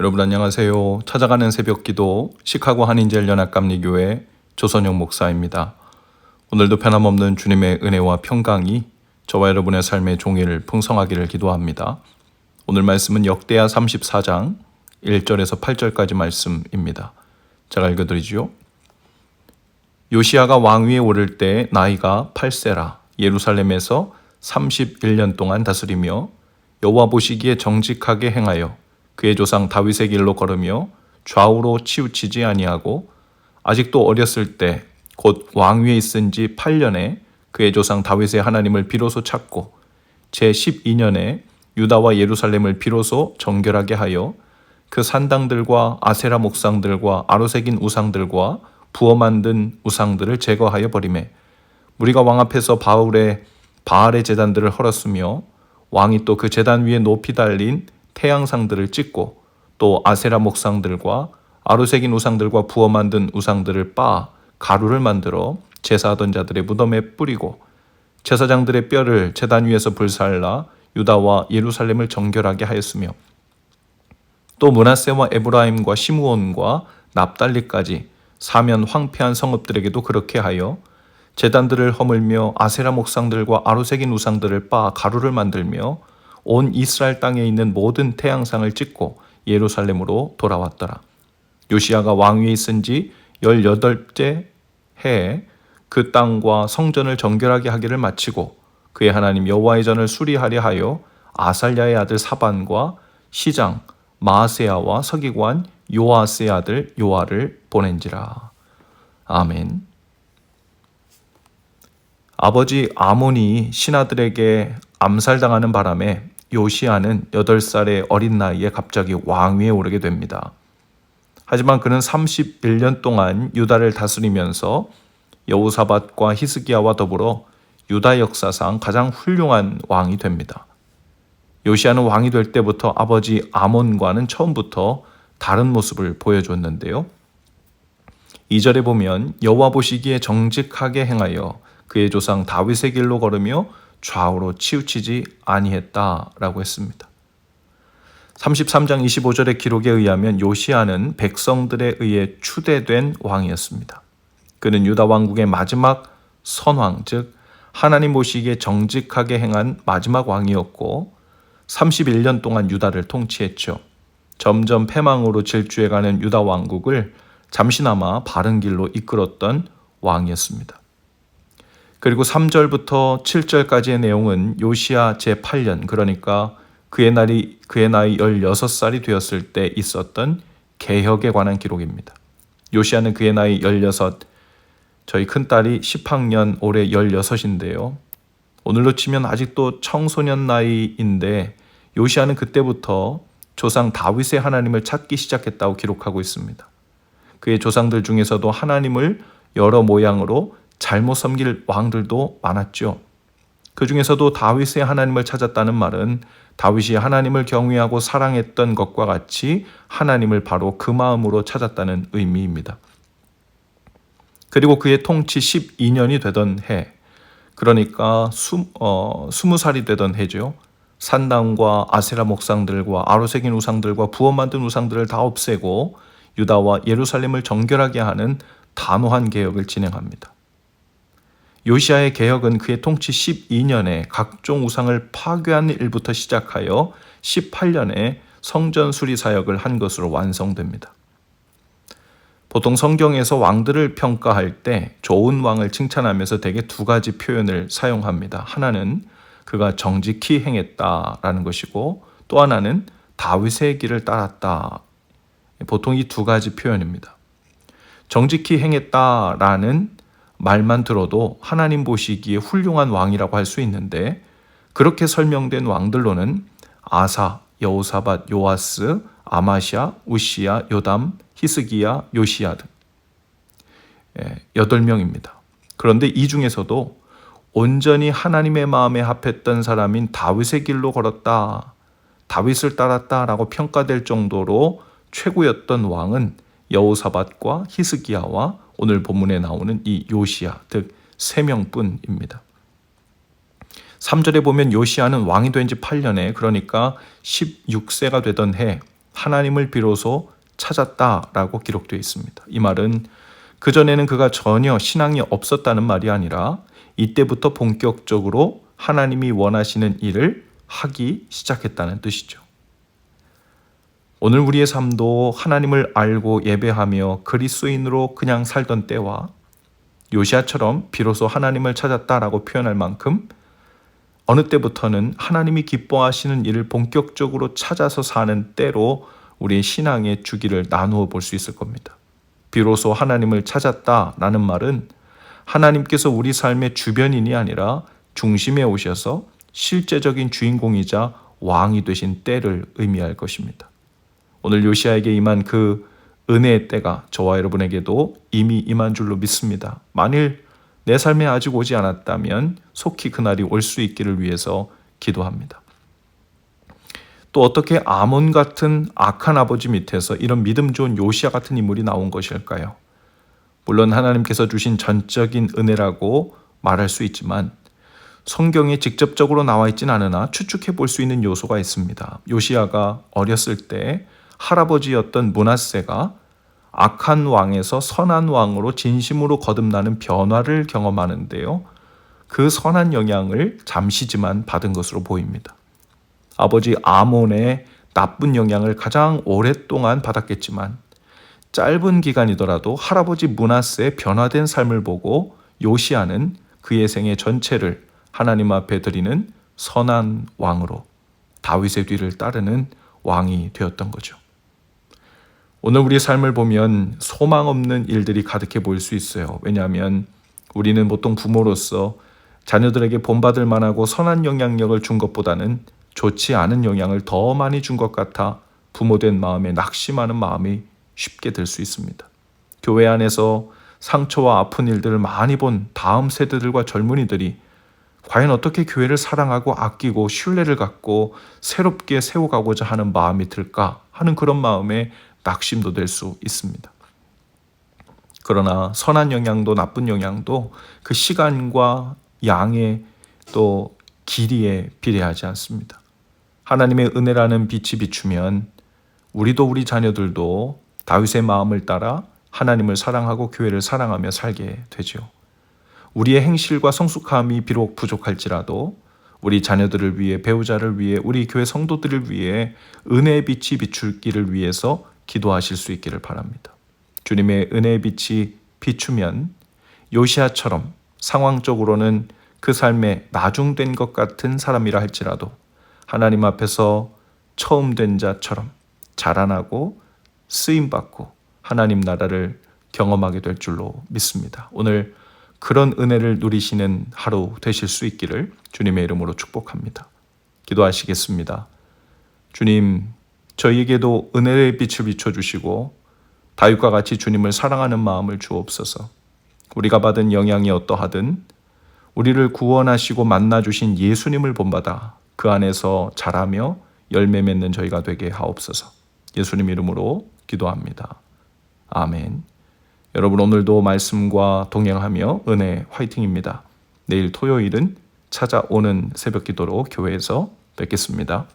여러분 안녕하세요. 찾아가는 새벽기도 시카고 한인젤 연합 감리교회 조선영 목사입니다. 오늘도 변함없는 주님의 은혜와 평강이 저와 여러분의 삶의 종일 풍성하기를 기도합니다. 오늘 말씀은 역대하 34장 1절에서 8절까지 말씀입니다. 제가 읽어드리죠. 요시아가 왕위에 오를 때 나이가 8세라 예루살렘에서 31년 동안 다스리며 여호와 보시기에 정직하게 행하여 그의 조상 다윗의 길로 걸으며 좌우로 치우치지 아니하고 아직도 어렸을 때 곧 왕위에 있은 지 8년에 그의 조상 다윗의 하나님을 비로소 찾고 제 12년에 유다와 예루살렘을 비로소 정결하게 하여 그 산당들과 아세라 목상들과 아로새긴 우상들과 부어 만든 우상들을 제거하여 버리매 우리가 왕 앞에서 바울의 바알의 제단들을 헐었으며 왕이 또그 제단 위에 높이 달린 태양상들을 찍고 또 아세라 목상들과 아로새긴 우상들과 부어 만든 우상들을 빻아 가루를 만들어 제사하던 자들의 무덤에 뿌리고 제사장들의 뼈를 제단 위에서 불살라 유다와 예루살렘을 정결하게 하였으며 또 문하세와 에브라임과 시므온과 납달리까지 사면 황폐한 성읍들에게도 그렇게 하여 제단들을 허물며 아세라 목상들과 아로새긴 우상들을 빻아 가루를 만들며 온 이스라엘 땅에 있는 모든 태양상을 찍고 예루살렘으로 돌아왔더라. 요시아가 왕위에 있은 지 18째 해에 그 땅과 성전을 정결하게 하기를 마치고 그의 하나님 여호와의 전을 수리하려 하여 아살랴의 아들 사반과 시장 마아세야와 서기관 요아스의 아들 요아를 보낸지라. 아멘. 아버지 아몬이 신하들에게 암살당하는 바람에 요시아는 8살의 어린 나이에 갑자기 왕위에 오르게 됩니다. 하지만 그는 31년 동안 유다를 다스리면서 여우사밧과 히스기야와 더불어 유다 역사상 가장 훌륭한 왕이 됩니다. 요시아는 왕이 될 때부터 아버지 아몬과는 처음부터 다른 모습을 보여줬는데요. 2절에 보면 여호와 보시기에 정직하게 행하여 그의 조상 다윗의 길로 걸으며 좌우로 치우치지 아니했다라고 했습니다. 33장 25절의 기록에 의하면 요시아는 백성들에 의해 추대된 왕이었습니다. 그는 유다 왕국의 마지막 선왕, 즉 하나님 보시기에 정직하게 행한 마지막 왕이었고 31년 동안 유다를 통치했죠. 점점 패망으로 질주해가는 유다 왕국을 잠시나마 바른 길로 이끌었던 왕이었습니다. 그리고 3절부터 7절까지의 내용은 요시아 제8년 그러니까 그의 날이 그의 나이 16살이 되었을 때 있었던 개혁에 관한 기록입니다. 요시아는 그의 나이 16 저희 큰딸이 10학년 올해 16인데요. 오늘로 치면 아직도 청소년 나이인데 요시아는 그때부터 조상 다윗의 하나님을 찾기 시작했다고 기록하고 있습니다. 그의 조상들 중에서도 하나님을 여러 모양으로 잘못 섬길 왕들도 많았죠. 그 중에서도 다윗의 하나님을 찾았다는 말은 다윗이 하나님을 경외하고 사랑했던 것과 같이 하나님을 바로 그 마음으로 찾았다는 의미입니다. 그리고 그의 통치 12년이 되던 해, 그러니까 수, 어, 20살이 되던 해죠. 산당과 아세라 목상들과 아로새긴 우상들과 부어 만든 우상들을 다 없애고 유다와 예루살렘을 정결하게 하는 단호한 개혁을 진행합니다. 요시아의 개혁은 그의 통치 12년에 각종 우상을 파괴한 일부터 시작하여 18년에 성전 수리 사역을 한 것으로 완성됩니다. 보통 성경에서 왕들을 평가할 때 좋은 왕을 칭찬하면서 대개 두 가지 표현을 사용합니다. 하나는 그가 정직히 행했다라는 것이고 또 하나는 다윗의 길을 따랐다. 보통 이 두 가지 표현입니다. 정직히 행했다라는 말만 들어도 하나님 보시기에 훌륭한 왕이라고 할 수 있는데 그렇게 설명된 왕들로는 아사, 여호사밧, 요아스, 아마시아, 우시야, 요담, 히스기야, 요시야 등 예, 여덟 명입니다. 그런데 이 중에서도 온전히 하나님의 마음에 합했던 사람인 다윗의 길로 걸었다. 다윗을 따랐다라고 평가될 정도로 최고였던 왕은 여호사밧과 히스기야와 오늘 본문에 나오는 이 요시야, 즉 세 명뿐입니다. 3절에 보면 요시야는 왕이 된 지 8년에 그러니까 16세가 되던 해 하나님을 비로소 찾았다라고 기록되어 있습니다. 이 말은 그전에는 그가 전혀 신앙이 없었다는 말이 아니라 이때부터 본격적으로 하나님이 원하시는 일을 하기 시작했다는 뜻이죠. 오늘 우리의 삶도 하나님을 알고 예배하며 그리스도인으로 그냥 살던 때와 요시아처럼 비로소 하나님을 찾았다라고 표현할 만큼 어느 때부터는 하나님이 기뻐하시는 일을 본격적으로 찾아서 사는 때로 우리의 신앙의 주기를 나누어 볼 수 있을 겁니다. 비로소 하나님을 찾았다라는 말은 하나님께서 우리 삶의 주변인이 아니라 중심에 오셔서 실제적인 주인공이자 왕이 되신 때를 의미할 것입니다. 오늘 요시아에게 임한 그 은혜의 때가 저와 여러분에게도 이미 임한 줄로 믿습니다. 만일 내 삶에 아직 오지 않았다면 속히 그날이 올 수 있기를 위해서 기도합니다. 또 어떻게 아몬 같은 악한 아버지 밑에서 이런 믿음 좋은 요시아 같은 인물이 나온 것일까요? 물론 하나님께서 주신 전적인 은혜라고 말할 수 있지만 성경에 직접적으로 나와 있진 않으나 추측해 볼 수 있는 요소가 있습니다. 요시아가 어렸을 때 할아버지였던 문하세가 악한 왕에서 선한 왕으로 진심으로 거듭나는 변화를 경험하는데요. 그 선한 영향을 잠시지만 받은 것으로 보입니다. 아버지 아몬의 나쁜 영향을 가장 오랫동안 받았겠지만 짧은 기간이더라도 할아버지 문하세의 변화된 삶을 보고 요시아는 그의 생애 전체를 하나님 앞에 드리는 선한 왕으로 다윗의 뒤를 따르는 왕이 되었던 거죠. 오늘 우리의 삶을 보면 소망 없는 일들이 가득해 보일 수 있어요. 왜냐하면 우리는 보통 부모로서 자녀들에게 본받을 만하고 선한 영향력을 준 것보다는 좋지 않은 영향을 더 많이 준 것 같아 부모된 마음에 낙심하는 마음이 쉽게 들 수 있습니다. 교회 안에서 상처와 아픈 일들을 많이 본 다음 세대들과 젊은이들이 과연 어떻게 교회를 사랑하고 아끼고 신뢰를 갖고 새롭게 세워가고자 하는 마음이 들까 하는 그런 마음에 낙심도 될 수 있습니다. 그러나 선한 영향도 나쁜 영향도 그 시간과 양의 또 길이에 비례하지 않습니다. 하나님의 은혜라는 빛이 비추면 우리도 우리 자녀들도 다윗의 마음을 따라 하나님을 사랑하고 교회를 사랑하며 살게 되죠. 우리의 행실과 성숙함이 비록 부족할지라도 우리 자녀들을 위해 배우자를 위해 우리 교회 성도들을 위해 은혜의 빛이 비출기를 위해서 기도하실 수 있기를 바랍니다. 주님의 은혜의 빛이 비추면 요시아처럼 상황적으로는 그 삶에 나중된 것 같은 사람이라 할지라도 하나님 앞에서 처음 된 자처럼 자라나고 쓰임 받고 하나님 나라를 경험하게 될 줄로 믿습니다. 오늘 그런 은혜를 누리시는 하루 되실 수 있기를 주님의 이름으로 축복합니다. 기도하시겠습니다. 주님, 저희에게도 은혜의 빛을 비춰주시고 다윗과 같이 주님을 사랑하는 마음을 주옵소서. 우리가 받은 영향이 어떠하든 우리를 구원하시고 만나 주신 예수님을 본받아 그 안에서 자라며 열매 맺는 저희가 되게 하옵소서. 예수님 이름으로 기도합니다. 아멘. 여러분 오늘도 말씀과 동행하며 은혜 화이팅입니다. 내일 토요일은 찾아오는 새벽 기도로 교회에서 뵙겠습니다.